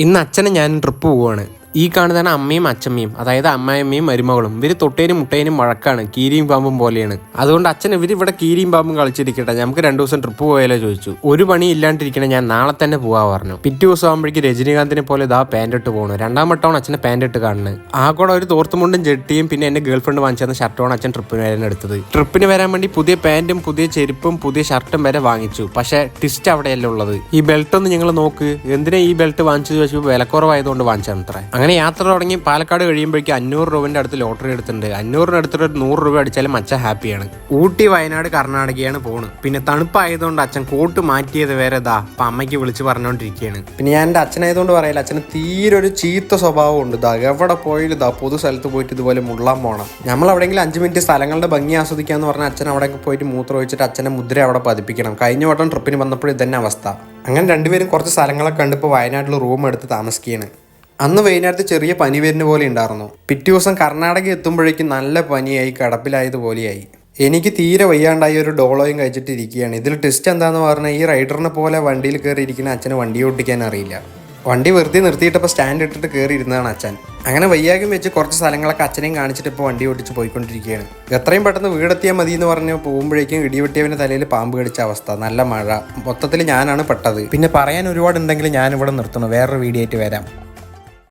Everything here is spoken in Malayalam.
ഇന്ന് അച്ഛനും ഞാനും ട്രിപ്പ് പോവാണ് ഈ കാണുന്നതാണ് അമ്മയും അച്ഛമ്മയും അതായത് അമ്മായിയമ്മയും മരുമകളും. ഇവർ തൊട്ടേനും മുട്ടേനും വഴക്കാണ് കീരിയും പാമ്പും പോലെയാണ്. അതുകൊണ്ട് അച്ഛൻ ഇവർ ഇവിടെ കീരിയും പാമ്പും കളിച്ചിരിക്കട്ടെ. നമുക്ക് രണ്ടു ദിവസം ട്രിപ്പ് പോയാലോ ചോദിച്ചു. ഒരു പണി ഇല്ലാണ്ടിരിക്കണ ഞാൻ നാളെ തന്നെ പോവാ പറഞ്ഞു. പിറ്റേ ദിവസം ആകുമ്പോഴേക്ക് രജനീകാന്തിനെ പോലെ ഇതാ പാന്റ് ഇട്ട് പോകണം രണ്ടാം വട്ടമാണ് അച്ഛനെ പാന്റ് ഇട്ട് കാണുന്നത്. ആ കൂടെ ഒരു തോർത്തുമുണ്ടും ജെട്ടിയും പിന്നെ എന്റെ ഗേൾഫ്രണ്ട് ഫ്രണ്ട് വാങ്ങിച്ചു ഷർട്ടാണ് അച്ഛൻ ട്രിപ്പിന് വരാൻ എടുത്തത്. ട്രിപ്പിന് വരാൻ വേണ്ടി പുതിയ പാന്റും പുതിയ ചെരുപ്പും പുതിയ ഷർട്ടും വരെ വാങ്ങിച്ചു. പക്ഷേ ട്വിസ്റ്റ് അവിടെയല്ല ഉള്ളത്. ഈ ബെൽറ്റ് ഒന്ന് ഞങ്ങൾ നോക്ക്. എന്തിനാ ഈ ബെൽറ്റ് വാങ്ങിച്ചു ചോദിച്ചപ്പോൾ വിലക്കുറവായതുകൊണ്ട് വാങ്ങിച്ചാണ് അത്ര അങ്ങനെ യാത്ര തുടങ്ങി പാലക്കാട് കഴിയുമ്പോഴേക്കും അഞ്ഞൂറ് രൂപന്റെ അടുത്ത് ലോട്ടറി എടുത്തിട്ടുണ്ട്. അഞ്ഞൂറിന് അടുത്തിട്ട് ഒരു നൂറ് രൂപ അടിച്ചാലും അച്ഛൻ ഹാപ്പിയാണ്. ഊട്ടി വയനാട് കർണാടകയാണ് പോണ്. പിന്നെ തണുപ്പായതുകൊണ്ട് അച്ഛൻ കോട്ട് മാറ്റിയത് വേറെ ഇതാ അപ്പം അമ്മയ്ക്ക് വിളിച്ച് പറഞ്ഞുകൊണ്ടിരിക്കുകയാണ് പിന്നെ ഞാൻ എന്റെ അച്ഛനായതുകൊണ്ട് പറയില്ല അച്ഛന് തീരെ ഒരു ചീത്ത സ്വഭാവം ഉണ്ട് ഇതാ എവിടെ പോയാലും ഇതാ പൊതു സ്ഥലത്ത് പോയിട്ട് ഇതുപോലെ മുള്ളാൻ പോകണം നമ്മൾ എവിടെയെങ്കിലും അഞ്ച് മിനിറ്റ് സ്ഥലങ്ങളുടെ ഭംഗി ആസ്വദിക്കാന്ന് പറഞ്ഞാൽ അച്ഛൻ അവിടെ പോയിട്ട് മൂത്രം ഒഴിച്ചിട്ട് അച്ഛന്റെ മുദ്ര അവിടെ പതിപ്പിക്കണം. കഴിഞ്ഞ വട്ടം ട്രിപ്പിന് വന്നപ്പോൾ ഇതന്നെ അവസ്ഥ. അങ്ങനെ രണ്ടുപേരും കുറച്ച് സ്ഥലങ്ങളൊക്കെ കണ്ടിപ്പോൾ വയനാട്ടിൽ റൂം എടുത്ത് താമസിക്കുകയാണ്. അന്ന് വൈകുന്നേരത്ത് ചെറിയ പനി വരുന്ന പോലെ ഉണ്ടായിരുന്നു. പിറ്റേ ദിവസം കർണാടക എത്തുമ്പോഴേക്കും നല്ല പനിയായി കടപ്പിലായതുപോലെയായി എനിക്ക് തീരെ വയ്യാണ്ടായി ഒരു ഡോളോയും കഴിച്ചിട്ട് ഇരിക്കുകയാണ്. ഇതിൽ ടെസ്റ്റ് എന്താന്ന് പറഞ്ഞാൽ ഈ റൈഡറിനെ പോലെ വണ്ടിയിൽ കയറി ഇരിക്കുന്ന അച്ഛന് വണ്ടി ഓടിക്കാൻ അറിയില്ല. വണ്ടി വെറുതെ നിർത്തിയിട്ടപ്പോൾ സ്റ്റാൻഡ് ഇട്ടിട്ട് കയറി ഇരുന്നതാണ് അച്ഛൻ. അങ്ങനെ വയ്യാകും വെച്ച് കുറച്ച് സ്ഥലങ്ങളൊക്കെ അച്ഛനെയും കാണിച്ചിട്ട് ഇപ്പോൾ വണ്ടി ഓടിച്ച് പോയിക്കൊണ്ടിരിക്കുകയാണ്. എത്രയും പെട്ടെന്ന് വീടെത്തിയാൽ മതി എന്ന് പറഞ്ഞ് പോകുമ്പോഴേക്കും ഇടിവെട്ടിയവന്റെ തലയിൽ പാമ്പ് കടിച്ച അവസ്ഥ. നല്ല മഴ. മൊത്തത്തിൽ ഞാനാണ് പെട്ടത്. പിന്നെ പറയാൻ ഒരുപാടുണ്ടെങ്കിൽ ഞാനിവിടെ നിർത്തണം. വേറൊരു വീഡിയോ ആയിട്ട് വരാം.